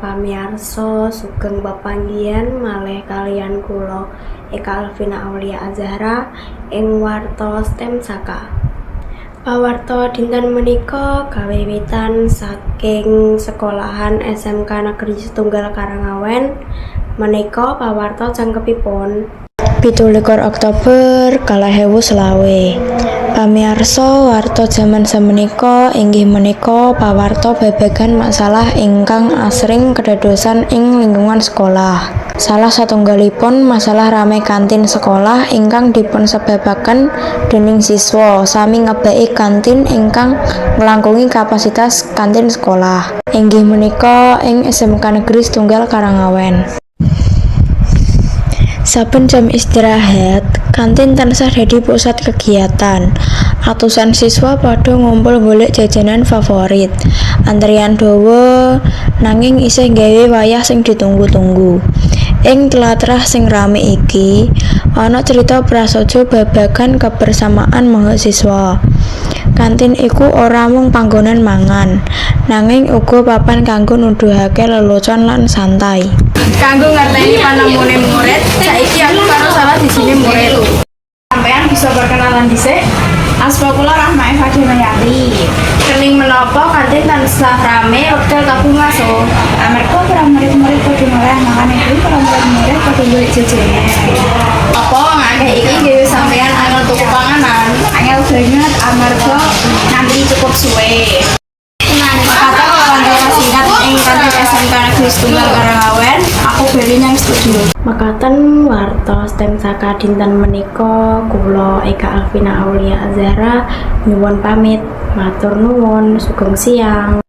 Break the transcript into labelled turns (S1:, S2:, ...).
S1: pamiarsa sugeng pepanggihan malih kalian kula Eka Alvina Aulia Azhara ing warta STEM Saka. Pawarta dinten menika kawiwitan saking sekolahan SMK Negeri Setunggal Karangawen menika pawarta jangkepipun 17 Oktober kalih ewu selawe. Pamiarsa warta jaman samenika inggih menika pawarta babagan masalah ingkang asring kedadosan ing lingkungan sekolah. Salah satunggalipun masalah rame kantin sekolah ingkang dipunsebabaken dening siswa sami ngebaki kantin ingkang nglangkungi kapasitas kantin sekolah. Inggih menika ing SMK Negeri Setunggal Karangawen. Saben jam istirahat, kantin tansah dadi pusat kegiatan. Atusan siswa padha ngumpul golek jajanan favorit. Antrian dawa nanging isih gawe wayah sing ditunggu-tunggu. Ing tlatrah sing rame iki, ana cerita prasaja babagan kebersamaan mahasiswa. Kantin iku ora mung panggonan mangan, nanging uga papan kanggo nuduhake lelucon lan santai.
S2: kanggo ngerteni panemune murid sini murid sampean bisa perkenalan dhisik. Asma kula Rahma Eva Demayati Kening menapa kantin tansah rame wekdal kabeh masuk Amarga para murid-murid padha mulai makan itu para murid-murid padha golek jajanan Apa ngakeh iki gawe sampean angel tuku panganan? Angel banget amarga ngantri cukup suwe Kata wawancara singkat ing kantin SMK Negeri Setunggal Karangawen, aku beli yang studio.
S1: Mekaten warta STEM Saka dinten menika kula Eka Alvina Aulia Azhara nyuwun pamit matur nuwun sugeng siang